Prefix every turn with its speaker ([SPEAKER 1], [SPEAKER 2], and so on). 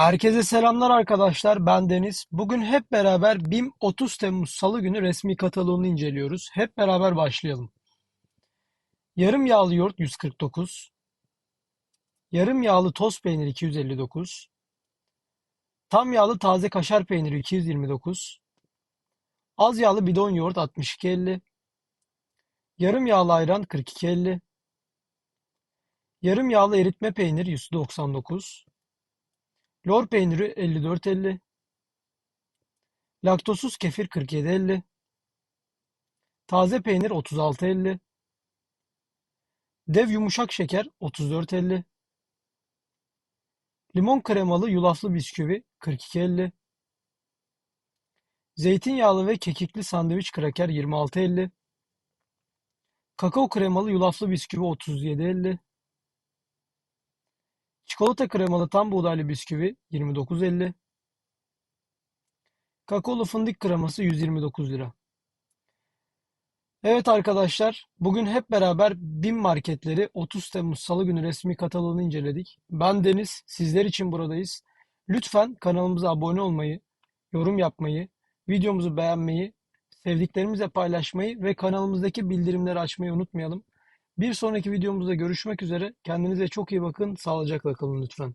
[SPEAKER 1] Herkese selamlar arkadaşlar. Ben Deniz. Bugün hep beraber BİM 30 Temmuz Salı günü resmi kataloğunu inceliyoruz. Hep beraber başlayalım. Yarım yağlı yoğurt 149. Yarım yağlı toz peynir 259. Tam yağlı taze kaşar peyniri 229. Az yağlı bidon yoğurt 62.50. Yarım yağlı ayran 42.50. Yarım yağlı eritme peynir 199. Lor peyniri 54.50. Laktozsuz kefir 47.50. Taze peynir 36.50. Dev yumuşak şeker 34.50. Limon kremalı yulaflı bisküvi 42.50. Zeytinyağlı ve kekikli sandviç kraker 26.50. Kakao kremalı yulaflı bisküvi 37.50. Çikolata kremalı tam buğdaylı bisküvi 29.50. Kakaolu fındık kreması 129 lira. Evet arkadaşlar, bugün hep beraber BİM marketleri 30 Temmuz Salı günü resmi kataloğunu inceledik. Ben Deniz, sizler için buradayız. Lütfen kanalımıza abone olmayı, yorum yapmayı, videomuzu beğenmeyi, sevdiklerimizle paylaşmayı ve kanalımızdaki bildirimleri açmayı unutmayalım. Bir sonraki videomuzda görüşmek üzere. Kendinize çok iyi bakın. Sağlıcakla kalın lütfen.